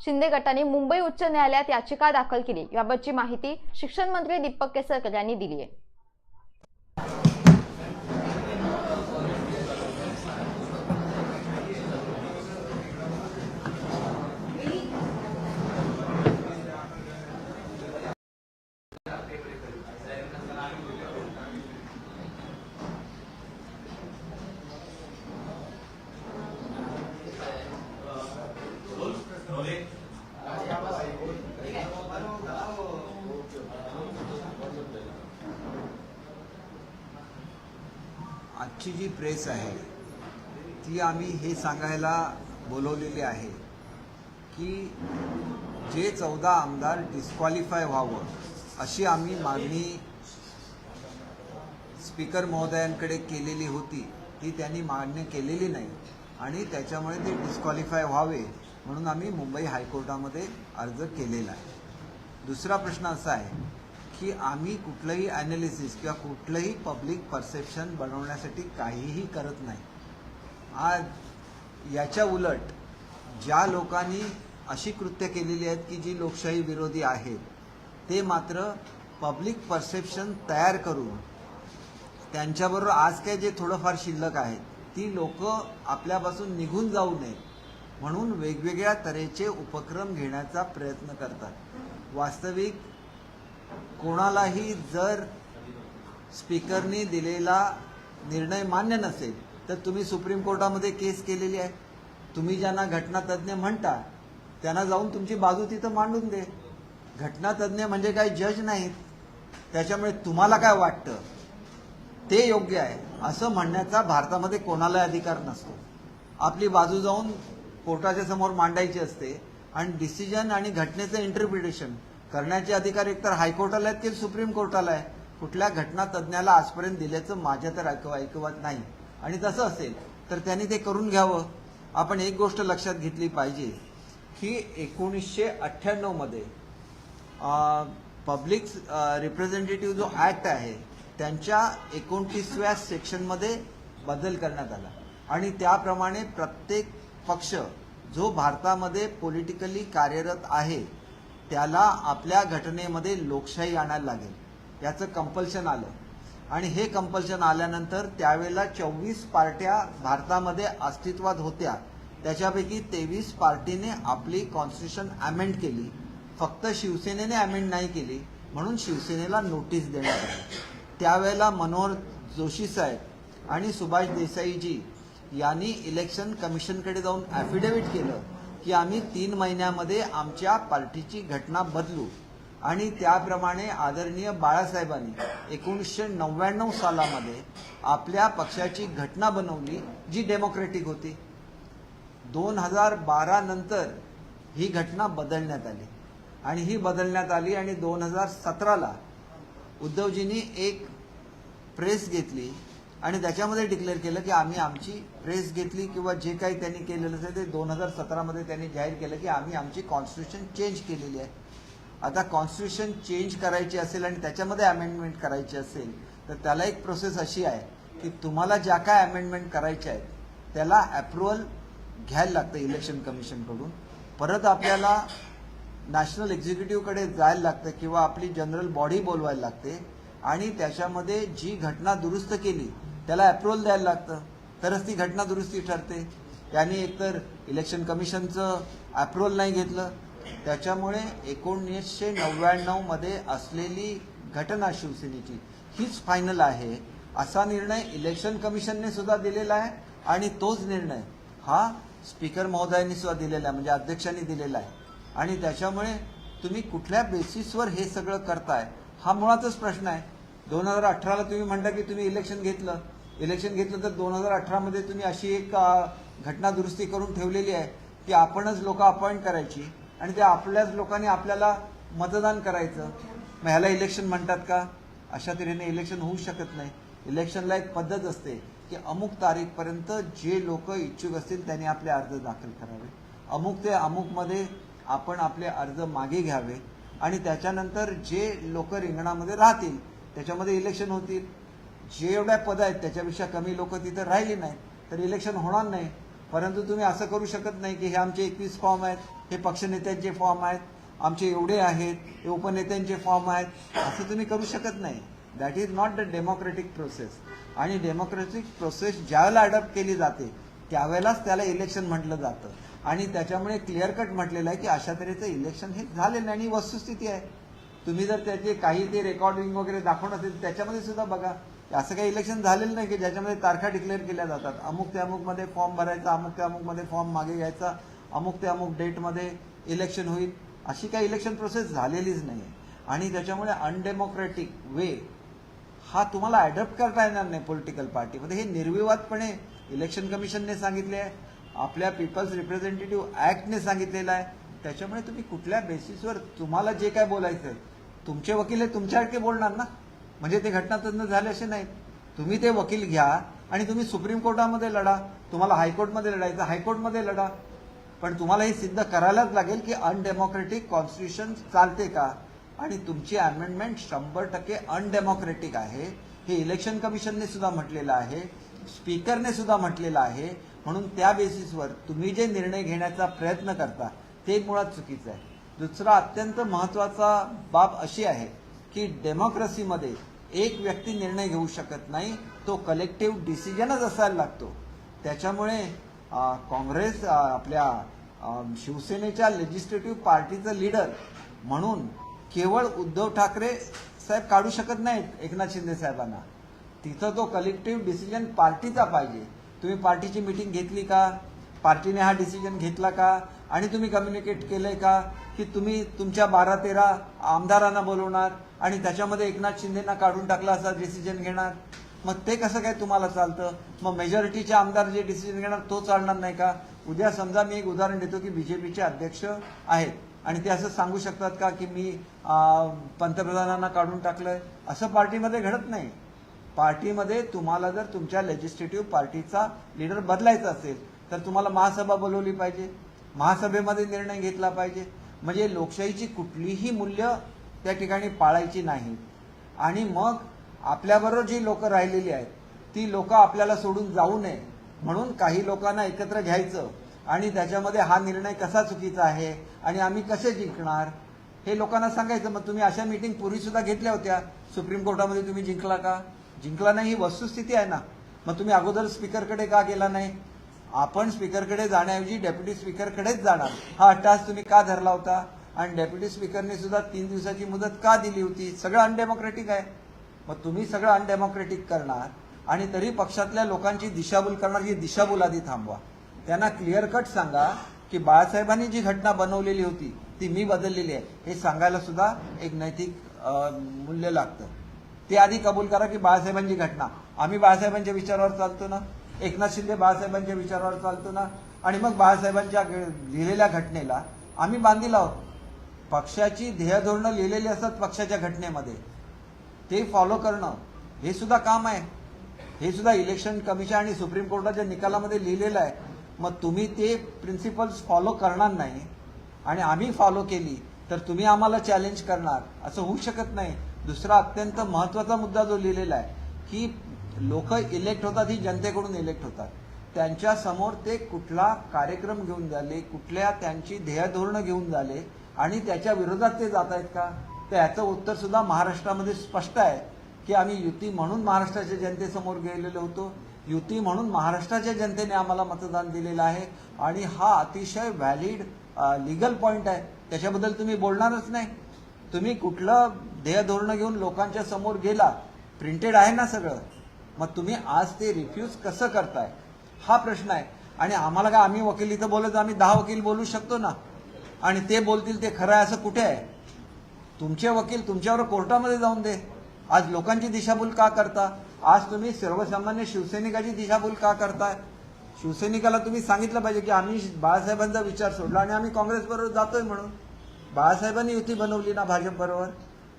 शिंदे गटाने मुंबई उच्च न्यायालयात याचिका दाखल केली. याबाबतची माहिती शिक्षण मंत्री दीपक केसरकर यांनी दिली आहे. आजची जी प्रेस आहे ती आम्ही हे सांगायला बोलवलेली आहे की जे चौदा आमदार डिस्क्वालिफाय व्हावं अशी आम्ही मागणी स्पीकर महोदयांकडे केलेली होती. ती त्यांनी मान्य केलेली नाही आणि त्याच्यामुळे ते डिस्क्वालिफाय व्हावे म्हणून आम्ही मुंबई हायकोर्टामध्ये अर्ज केलेला आहे. दुसरा प्रश्न असा आहे की आम्ही कुठलंही ॲनालिसिस किंवा कुठलंही पब्लिक परसेप्शन बनवण्यासाठी काहीही करत नाही. आज याच्या उलट ज्या लोकांनी अशी कृत्य केलेली आहेत की जी लोकशाही विरोधी आहेत ते मात्र पब्लिक परसेप्शन तयार करून त्यांच्याबरोबर आज काय जे थोडंफार शिल्लक आहेत ती लोक आपल्यापासून निघून जाऊ नये म्हणून वेगवेगळ्या तऱ्हेचे उपक्रम घेण्याचा प्रयत्न करतात. वास्तविक कोणालाही जर स्पीकरनी दिलेला निर्णय मान्य नसेल तर तुम्ही सुप्रीम कोर्टामध्ये केस केलेली आहे. तुम्ही ज्यांना घटनातज्ञ म्हणता त्यांना जाऊन तुमची बाजू तिथं मांडून दे. घटनातज्ञ म्हणजे काही जज नाहीत. त्याच्यामुळे तुम्हाला काय वाटतं? ते योग्य आहे. असं म्हणण्याचा भारतामध्ये कोणालाही अधिकार नसतो. आपली बाजू जाऊन कोर्टाच्या समोर मांडायची असते. आणि डिसिजन आणि घटनेचं इंटरप्रिटेशन करण्याचे अधिकार एकतर हायकोर्टाला आहेत की सुप्रीम कोर्टाला आहे? कुठल्या घटना तज्ज्ञाला आजपर्यंत दिल्याचं माझ्या तर ऐकव ऐकवत नाही. आणि तसं असेल तर त्यांनी ते करून घ्यावं. आपण एक गोष्ट लक्षात घेतली पाहिजे. की एकोणीसशे अठ्ठ्याण्णवमध्ये पब्लिक रिप्रेझेंटेटिव्ह जो ऍक्ट आहे त्यांच्या एकोणतीसव्या सेक्शनमध्ये बदल करण्यात आला. आणि त्याप्रमाणे प्रत्येक पक्ष जो भारतामध्ये पॉलिटिकली कार्यरत आहे त्याला आपल्या घटनेमध्ये लोकशाही आणायला लागेल. याचं कंपल्शन आलं. आणि हे कंपल्शन आल्यानंतर त्यावेळेला चोवीस पार्ट्या भारतामध्ये अस्तित्वात होत्या. त्याच्यापैकी तेवीस पार्टीने आपली कॉन्स्टिट्यूशन अमेंड केली. फक्त शिवसेनेने अमेंड नाही केली म्हणून शिवसेनेला नोटीस देण्यात आली. त्यावेळेला मनोहर जोशी साहेब आणि सुभाष देसाईजी यांनी इलेक्शन कमिशनकडे जाऊन ॲफिडेव्हिट केलं. की आम्ही तीन महिन्यामध्ये आमच्या पार्टीची घटना बदलू. आणि त्याप्रमाणे आदरणीय बाळासाहेबांनी एकोणीसशे नव्याण्णव सालामध्ये आपल्या पक्षाची घटना बनवली जी डेमोक्रेटिक होती. दोन हजार बारा नंतर ही घटना बदलण्यात आली. आणि ही बदलण्यात आली आणि दोन हजार सतराला उद्धवजींनी एक प्रेस घेतली आणि त्याच्यामध्ये डिक्लेअर केलं की आम्ही आमची प्रेस घेतली किंवा जे काही त्यांनी केलेलं असेल ते दोन हजार सतरामध्ये त्यांनी जाहीर केलं की आम्ही आमची कॉन्स्टिट्यूशन चेंज केलेली आहे. आता कॉन्स्टिट्यूशन चेंज करायची असेल आणि त्याच्यामध्ये अमेंडमेंट करायची असेल तर त्याला एक प्रोसेस अशी आहे की तुम्हाला ज्या काय अमेंडमेंट करायच्या आहेत त्याला अप्रुव्हल घ्यायला लागतं इलेक्शन कमिशनकडून परत आपल्याला नॅशनल एक्झिक्युटिव्हकडे जायला लागतं किंवा आपली जनरल बॉडी बोलवायला लागते. आणि त्याच्यामध्ये जी घटना दुरुस्त केली त्याला अप्रुव्हल द्यायला लागतं. तरच ती घटना दुरुस्ती ठरते. त्याने एकतर इलेक्शन कमिशनचं अप्रुव्हल नाही घेतलं. त्याच्यामुळे एकोणीसशे नव्याण्णवमध्ये असलेली घटना शिवसेनेची हीच फायनल आहे. असा निर्णय इलेक्शन कमिशनने सुद्धा दिलेला आहे आणि तोच निर्णय हा स्पीकर महोदयांनी सुद्धा दिलेला आहे म्हणजे अध्यक्षांनी दिलेला आहे. आणि त्याच्यामुळे तुम्ही कुठल्या बेसिसवर हे सगळं करताय हा मुळातच प्रश्न आहे. दोन हजार अठराला तुम्ही म्हणता की तुम्ही इलेक्शन घेतलं. इलेक्शन घेतलं तर दोन हजार अठरामध्ये तुम्ही अशी एक घटना दुरुस्ती करून ठेवलेली आहे की आपणच लोक अपॉइंट करायची आणि त्या आपल्याच लोकांनी आपल्याला मतदान करायचं. मग ह्याला इलेक्शन म्हणतात का? अशा तऱ्हेने इलेक्शन होऊ शकत नाही. इलेक्शनला एक पद्धत असते की अमुक तारीखपर्यंत जे लोक इच्छुक असतील त्यांनी आपले अर्ज दाखल करावे. अमुक ते अमुकमध्ये आपण आपले अर्ज मागे घ्यावे आणि त्याच्यानंतर जे लोक रिंगणामध्ये राहतील त्याच्यामध्ये इलेक्शन होतील. जे एवढ्या पद आहेत त्याच्यापेक्षा कमी लोक तिथं राहिली नाही तर इलेक्शन होणार नाही. परंतु तुम्ही असं करू शकत नाही की हे आमचे एकवीस फॉर्म आहेत हे पक्षनेत्यांचे फॉर्म आहेत आमचे एवढे आहेत हे उपनेत्यांचे फॉर्म आहेत असं तुम्ही करू शकत नाही. That is not the democratic process आणि डेमोक्रेटिक प्रोसेस ज्यावेळेला अडॉप्ट केली जाते त्यावेळेलाच त्याला इलेक्शन म्हटलं जातं. आणि त्याच्यामुळे क्लिअर कट म्हटलेलं आहे की अशा तऱ्हेचं इलेक्शन हे झालेलं आणि वस्तुस्थिती आहे. तुम्ही जर त्याचे काही ते रेकॉर्डिंग वगैरे दाखवून असेल त्याच्यामध्ये सुद्धा बघा. असं काही इलेक्शन झालेलं नाही की ज्याच्यामध्ये तारखा डिक्लेअर केल्या जातात. अमुक ते अमुकमध्ये फॉर्म भरायचा अमुक ते अमुकमध्ये फॉर्म मागे घ्यायचा अमुक ते अमुक डेटमध्ये इलेक्शन होईल. अशी काही इलेक्शन प्रोसेस झालेलीच नाही आहे आणि त्याच्यामुळे अनडेमोक्रेटिक वे हा तुम्हाला ॲडॉप्ट करता येणार नाही पॉलिटिकल पार्टीमध्ये हे निर्विवादपणे इलेक्शन कमिशनने सांगितले आहे. आपल्या पीपल्स रिप्रेझेंटेटिव्ह ॲक्टने सांगितलेलं आहे. त्याच्यामुळे तुम्ही कुठल्या बेसिसवर तुम्हाला जे काय बोलायचं आहे तुमचे वकील हे तुमच्यासारखे बोलणार ना? म्हणजे ते घटनातज्ञ झाले असे नाहीत तुम्ही ते वकील घ्या आणि तुम्ही सुप्रीम कोर्टामध्ये लढा. तुम्हाला हायकोर्टमध्ये लढायचं हायकोर्टमध्ये लढा. पण तुम्हाला हे सिद्ध करायलाच लागेल की अनडेमोक्रेटिक कॉन्स्टिट्यूशन चालते का? आणि तुमची अमेंडमेंट शंभर टक्के अनडेमोक्रेटिक आहे. हे इलेक्शन कमिशनने सुद्धा म्हटलेलं आहे. स्पीकरने सुद्धा म्हटलेलं आहे. म्हणून त्या बेसिसवर तुम्ही जे निर्णय घेण्याचा प्रयत्न करता ते मुळात चुकीचं आहे. दुसरा अत्यंत महत्त्वाचा बाब अशी आहे की डेमोक्रेसीमध्ये एक व्यक्ती निर्णय घेऊ शकत नाही तो कलेक्टिव्ह डिसिजनच असायला लागतो. त्याच्यामुळे काँग्रेस आपल्या शिवसेनेच्या लेजिस्लेटिव्ह पार्टीचं लीडर म्हणून केवळ उद्धव ठाकरे साहेब काढू शकत नाहीत एकनाथ शिंदे साहेबांना. तिथं तो कलेक्टिव्ह डिसिजन पार्टीचा पाहिजे. तुम्ही पार्टीची मिटिंग घेतली का? पार्टीने हा डिसिजन घेतला का? आणि तुम्ही कम्युनिकेट केलंय का? की तुम्ही तुमच्या बारा तेरा आमदारांना बोलवणार आणि त्याच्यामध्ये एकनाथ शिंदेना काढून टाकला असा डिसिजन घेणार? मग ते कसं काय तुम्हाला चालतं? मग मेजॉरिटीचे आमदार जे डिसिजन घेणार तो चालणार नाही का? उद्या समजा मी एक उदाहरण देतो की बीजेपीचे अध्यक्ष आहेत. आणि ते असं सांगू शकतात का की मी पंतप्रधानांना काढून टाकलंय? असं पार्टीमध्ये घडत नाही. पार्टीमध्ये तुम्हाला जर तुमच्या लेजिस्लेटिव्ह पार्टीचा लीडर बदलायचा असेल तर तुम्हाला महासभा बोलवली पाहिजे. महासभेमध्ये निर्णय घेतला पाहिजे. म्हणजे लोकशाहीची कुठलीही मूल्य त्या ठिकाणी पाळायची नाही. आणि मग आपल्याबरोबर जी लोक राहिलेली आहेत ती लोक आपल्याला सोडून जाऊ नये म्हणून काही लोकांना एकत्र घ्यायचं आणि त्याच्यामध्ये हा निर्णय कसा चुकीचा आहे आणि आम्ही कसे जिंकणार हे लोकांना सांगायचं. मग तुम्ही अशा मीटिंग पूर्वी सुद्धा घेतल्या होत्या. सुप्रीम कोर्टामध्ये तुम्ही जिंकला का? जिंकला नाही ही वस्तुस्थिती आहे ना. मग तुम्ही अगोदर स्पीकरकडे का गेला नाही? आपण स्पीकरकडे जाण्याऐवजी डेप्युटी स्पीकरकडेच जाणार. हा अट्टास तुम्ही का धरला होता? आणि डेप्युटी स्पीकरने सुद्धा तीन दिवसाची मुदत का दिली होती? सगळं अनडेमोक्रेटिक आहे. मग तुम्ही सगळं अनडेमोक्रेटिक करणार आणि तरी पक्षातल्या लोकांची दिशाभूल करणार ही दिशाभूल आधी थांबवा. त्यांना क्लिअर कट सांगा की बाळासाहेबांनी जी घटना बनवलेली होती ती मी बदललेली आहे. हे सांगायला सुद्धा एक नैतिक मूल्य लागतं. ते आधी कबूल करा की बाळासाहेबांची घटना. आम्ही बाळासाहेबांच्या विचारावर चालतो ना? एकनाथ शिंदे बाळासाहेबांच्या विचारावर चालतो ना? आणि मग बाळासाहेबांच्या लिहिलेल्या घटनेला आम्ही बांधील आहोत. पक्षाची ध्येयधोरणं लिहिलेली असतात पक्षाच्या घटनेमध्ये. ते फॉलो करणं हे सुद्धा काम आहे. हे सुद्धा इलेक्शन कमिशन आणि सुप्रीम कोर्टाच्या निकालामध्ये लिहिलेलं आहे. मग तुम्ही ते प्रिन्सिपल्स फॉलो करणार नाही आणि आम्ही फॉलो केली तर तुम्ही आम्हाला चॅलेंज करणार. असं होऊ शकत नाही. दुसरा अत्यंत महत्त्वाचा मुद्दा जो लिहिलेला आहे की लोक इलेक्ट होतात ही जनतेकडून इलेक्ट होतात. त्यांच्यासमोर ते कुठला कार्यक्रम घेऊन झाले कुठल्या त्यांची ध्येयधोरणं घेऊन झाले आणि त्याच्या विरोधात ते जात आहेत का? तर याचं उत्तर सुद्धा महाराष्ट्रामध्ये स्पष्ट आहे की आम्ही युती म्हणून महाराष्ट्राच्या जनतेसमोर गेलेलो होतो. युती म्हणून महाराष्ट्राच्या जनतेने आम्हाला मतदान दिलेलं आहे आणि हा अतिशय व्हॅलिड लिगल पॉईंट आहे. त्याच्याबद्दल तुम्ही बोलणारच नाही. तुम्ही कुठलं ध्येय धोरणं घेऊन लोकांच्या समोर गेला प्रिंटेड आहे ना सगळं. मग तुम्ही आज ते रिफ्यूज कसं करताय? हा प्रश्न आहे. आणि आम्हाला काय आम्ही वकील इथं बोलत आम्ही दहा वकील बोलू शकतो ना? आणि ते बोलतील ते खरं आहे असं कुठे आहे? तुमचे वकील तुमच्यावर कोर्टामध्ये जाऊन दे. आज लोकांची दिशाभूल का करता? आज तुम्ही सर्वसामान्य शिवसैनिकाची दिशाभूल का करताय? शिवसैनिकाला तुम्ही सांगितलं पाहिजे की आम्ही बाळासाहेबांचा विचार सोडला आणि आम्ही काँग्रेस बरोबर जातोय म्हणून. बाळासाहेबांनी युती बनवली ना भाजप बरोबर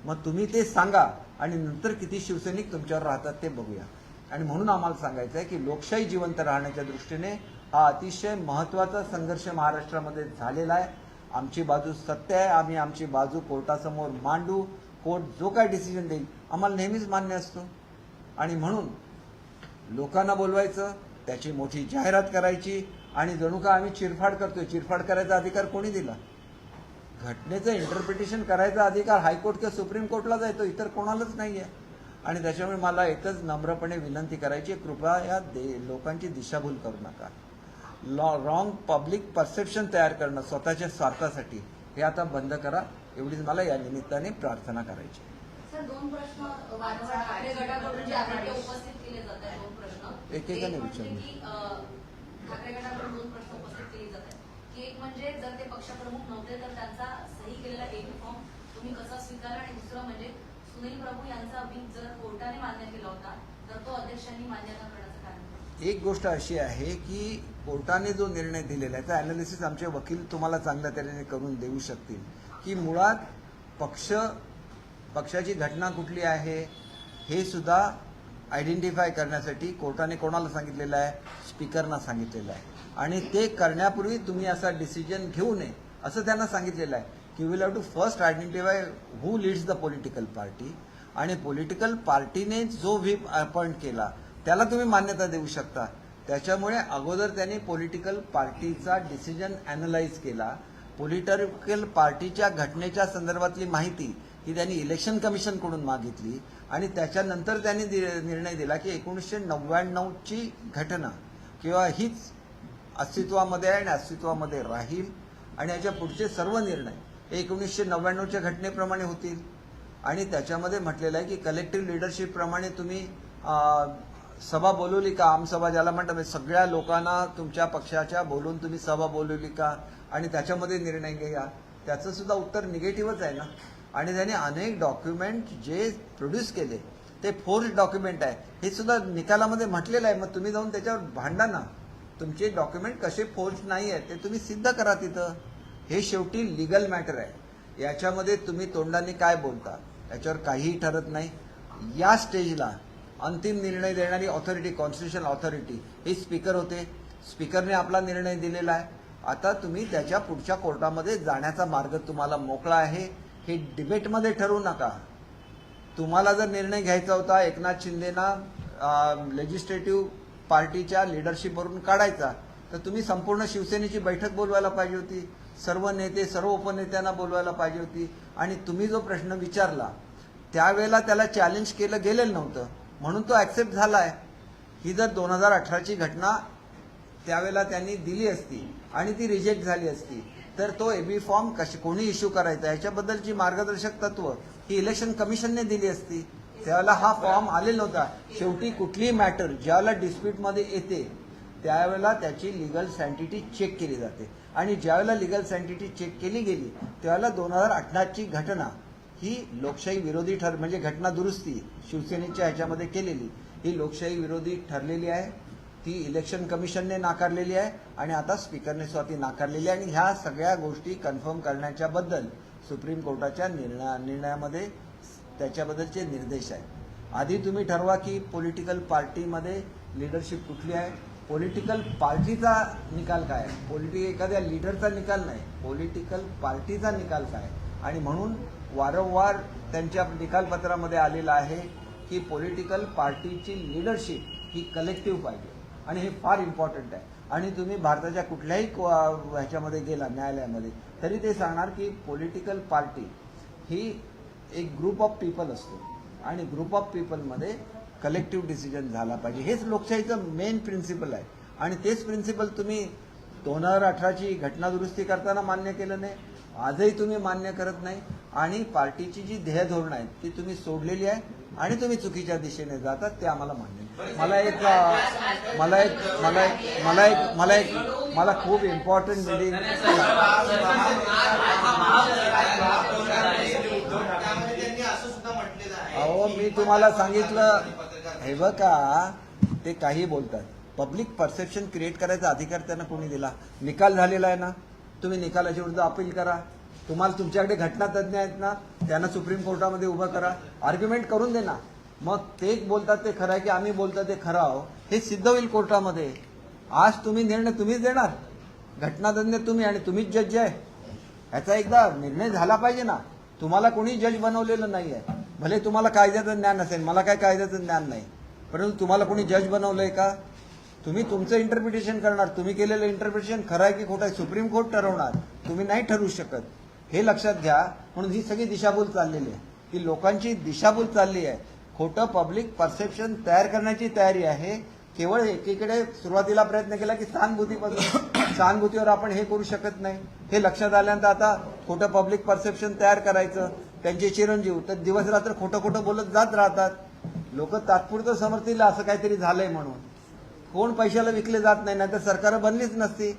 मग तुम्ही ते सांगा आणि नंतर किती शिवसैनिक तुमच्यावर राहतात ते बघूया. आणि म्हणून आम्हाला सांगायचं आहे की लोकशाही जिवंत राहण्याच्या दृष्टीने हा अतिशय महत्त्वाचा संघर्ष महाराष्ट्रामध्ये झालेला आहे. आमची बाजू सत्य आहे. आम्ही आमची बाजू कोर्टासमोर मांडू. कोर्ट जो काय डिसिजन देईल आम्हाला नेहमीच मान्य असतो. आणि म्हणून लोकांना बोलवायचं त्याची मोठी जाहिरात करायची आणि जणू का आम्ही चिरफाड करतोय. चिरफाड करायचा अधिकार कोणी दिला? घटनेचं इंटरप्रिटेशन करायचा अधिकार हायकोर्ट किंवा सुप्रीम कोर्टला जायतो इतर कोणालाच नाही आहे आणि त्याच्यामुळे मला एकच नम्रपणे विनंती करायची कृपया या दे लोकांची दिशाभूल करू नका. लॉ रॉंग पब्लिक परसेप्शन तयार करणं स्वतःच्या स्वार्थासाठी हे आता बंद करा. एवढीच मला या निमित्ताने प्रार्थना करायची एकेकाने एक म्हणजे विचारले. की, अं, ठाकरे गटाकडून दोन प्रश्न उपस्थित केले जात आहेत. की एक म्हणजे जर ते पक्षप्रमुख नव्हते तर त्यांचा सही केलेला एबी फॉर्म तुम्ही कसा स्वीकारला? आणि दुसरं म्हणजे सुनील प्रभू यांचा व्हीप जर कोर्टाने मान्य केला होता तर तो अध्यक्षांनी मान्य न करण्याचं कारण एक गोष्ट अशी आहे की कोर्टाने जो निर्णय दिलेला आहे त्याचा अनालिसिस आमचे वकील तुम्हाला चांगल्या तऱ्हेने करून देऊ शकतील. की मुळात पक्ष पक्षाची घटना कुठली आहे हे सुद्धा आयडेंटिफाय करण्यासाठी कोर्टाने कोणाला सांगितलेलं आहे? स्पीकरना सांगितलेलं आहे. आणि ते करण्यापूर्वी तुम्ही असा डिसिजन घेऊ नये असं त्यांना सांगितलेलं आहे. की will have to first identify who leads the political party. आणि पॉलिटिकल पार्टीने जो व्हीप अपॉइंट केला त्याला तुम्ही मान्यता देऊ शकता. त्याच्यामुळे अगोदर त्यांनी पॉलिटिकल पार्टीचा डिसिजन अनालाइज केला. पॉलिटिकल पार्टीच्या घटनेच्या संदर्भातली माहिती ही त्यांनी इलेक्शन कमिशनकडून मागितली आणि त्याच्यानंतर त्यांनी दि- निर्णय दिला की एकोणीसशे नव्याण्णवची घटना किंवा हीच अस्तित्वामध्ये आहे आणि अस्तित्वामध्ये राहील. आणि याच्या पुढचे सर्व निर्णय एकोणीसशे नव्याण्णवच्या घटनेप्रमाणे होतील. आणि त्याच्यामध्ये म्हटलेलं आहे की कलेक्टिव्ह लिडरशिपप्रमाणे तुम्ही सभा बोलवली का? आमसभा ज्याला म्हणतात म्हणजे सगळ्या लोकांना तुमच्या पक्षाच्या बोलून तुम्ही सभा बोलवली का? आणि त्याच्यामध्ये निर्णय घ्या. त्याचं सुद्धा उत्तर निगेटिव्हच आहे ना? आणि त्याने अनेक डॉक्युमेंट जे प्रोड्यूस केले ते फोर्स डॉक्युमेंट आहे. हे सुद्धा निकालामध्ये म्हटलेलं आहे. मग तुम्ही जाऊन त्याच्यावर भांडा ना. तुमचे डॉक्युमेंट कसे फोर्स नाही आहेत ते तुम्ही सिद्ध करा तिथं. हे शेवटी लिगल मॅटर आहे. याच्यामध्ये तुम्ही तोंडाने काय बोलता याच्यावर काहीही ठरत नाही. या स्टेजला अंतिम निर्णय देणारी ऑथॉरिटी कॉन्स्टिट्युशन ऑथॉरिटी हे स्पीकर होते. स्पीकरने आपला निर्णय दिलेला आहे. आता तुम्ही त्याच्या पुढच्या कोर्टामध्ये जाण्याचा मार्ग तुम्हाला मोकळा आहे. हे डिबेटमध्ये ठरवू नका. तुम्हाला जर निर्णय घ्यायचा होता एकनाथ शिंदेना लेजिस्लेटिव्ह पार्टीच्या लिडरशिपवरून काढायचा तर तुम्ही संपूर्ण शिवसेनेची बैठक बोलवायला पाहिजे होती. सर्व नेते सर्व उपनेत्यांना बोलवायला पाहिजे होती. आणि तुम्ही जो प्रश्न विचारला त्यावेळेला त्याला चॅलेंज केलं गेलेलं नव्हतं. म्हणून तो ॲक्सेप्ट झाला आहे ही जर दोन हजार अठराची घटना त्यावेळेला त्यांनी दिली असती आणि ती रिजेक्ट झाली असती तर तो एबी फॉर्म कशी कोणी इश्यू करायचा? याच्याबद्दलची मार्गदर्शक तत्व ही इलेक्शन कमिशनने दिली असती. त्यावेळेला हा फॉर्म आलेला नव्हता. शेवटी कुठलीही मॅटर ज्यावेळेला डिस्प्यूटमध्ये येते त्यावेळेला त्याची लिगल सँटिटी चेक केली जाते. आणि ज्यावेळेला लिगल सँटिटी चेक केली गेली त्यावेळेला दोन हजार अठराची घटना ही लोकशाही विरोधी ठर म्हणजे घटना दुरुस्ती शिवसेनेच्या ह्याच्यामध्ये केलेली ही लोकशाही विरोधी ठरलेली आहे. ती इलेक्शन कमिशनने नाकारलेली आहे आणि आता स्पीकरने सुद्धा ती नाकारलेली आहे. आणि ह्या सगळ्या गोष्टी कन्फर्म करण्याच्या बद्दल सुप्रीम कोर्टाच्या निर्णया निर्णयामध्ये त्याच्याबद्दलचे निर्देश आहेत. आधी तुम्ही ठरवा की पॉलिटिकल पार्टीमध्ये लिडरशिप कुठली आहे? पॉलिटिकल पार्टीचा निकाल काय? आहे पॉलिटिक एखाद्या लिडरचा निकाल नाही. पॉलिटिकल पार्टीचा निकाल काय? आणि म्हणून वारंवार त्यांच्या निकालपत्रामध्ये आलेलं आहे की पॉलिटिकल पार्टीची लिडरशिप ही कलेक्टिव्ह पाहिजे. आणि हे फार इम्पॉर्टंट आहे. आणि तुम्ही भारताच्या कुठल्याही ह्याच्यामध्ये गेला न्यायालयामध्ये तरी ते सांगणार की पॉलिटिकल पार्टी ही एक ग्रुप ऑफ पीपल असतो. आणि ग्रुप ऑफ पीपलमध्ये कलेक्टिव्ह डिसिजन झाला पाहिजे. हेच लोकशाहीचं मेन प्रिन्सिपल आहे. आणि तेच प्रिन्सिपल तुम्ही दोन हजार अठराची घटना दुरुस्ती करताना मान्य केलं नाही. आजही तुम्ही मान्य करत नाही. आणि पार्टीची जी ध्येय धोरणं आहेत ती तुम्ही सोडलेली आहे आणि तुम्ही चुकीच्या दिशेने जातात ते आम्हाला मान्य मला एक मला एक मला एक मला एक मला एक मला खूप इम्पॉर्टंट मिटिंग अहो मी तुम्हाला सांगितलं हे का ते काही बोलतात? पब्लिक परसेप्शन क्रिएट करायचा अधिकार त्यांना कोणी दिला? निकाल झालेला आहे ना? तुम्ही निकालाच्या विरुद्ध अपील करा. तुम्हाला तुमच्याकडे घटनातज्ञ आहेत ना त्यांना सुप्रीम कोर्टामध्ये उभं करा. आर्ग्युमेंट करून दे ना मग ते बोलतात ते खरं आहे की आम्ही बोलतात ते खरं आहो. हे सिद्ध होईल कोर्टामध्ये. आज तुम्ही निर्णय तुम्हीच देणार. घटनातज्ञ तुम्ही आणि तुम्हीच जज आहे. ह्याचा एकदा निर्णय झाला पाहिजे ना. तुम्हाला कोणी जज बनवलेलं नाही आहे भले तुम्हाला कायद्याचं ज्ञान असेल मला काय कायद्याचं ज्ञान नाही. परंतु तुम्हाला कोणी जज बनवलंय का? तुम्ही तुमचं इंटरप्रिटेशन करणार. तुम्ही केलेलं इंटरप्रिटेशन खरं आहे की खोटं आहे सुप्रीम कोर्ट ठरवणार. तुम्ही नाही ठरवू शकत. हे लक्षात घ्या. म्हणून ही सगळी दिशाभूल चाललेली आहे. की लोकांची दिशाभूल चालली आहे. खोटं पब्लिक परसेप्शन तयार करण्याची तयारी आहे. केवळ एकीकडे सुरुवातीला प्रयत्न केला की सहानुभूतीपासून सहानुभूतीवर आपण हे करू शकत नाही. हे लक्षात आल्यानंतर आता खोटं पब्लिक परसेप्शन तयार करायचं. त्यांचे चिरंजीव तर दिवस रात्र खोटं खोटं बोलत जात राहतात. लोक तात्पुरतं समर्थीला असं काहीतरी झालंय म्हणून. कोण पैशाला विकले जात नाही नाहीतर सरकार बनलीच नसती.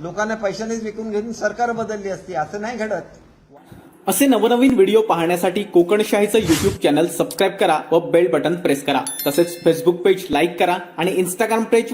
लोकांना पैशानेच विकून घेऊन सरकार बदलली असती असं नाही घडत. असे नवनवीन व्हिडिओ पाहण्यासाठी कोकणशाहीचं युट्यूब चॅनल सबस्क्राईब करा व बेल बटन प्रेस करा. तसेच फेसबुक पेज लाईक करा आणि इंस्टाग्राम पेज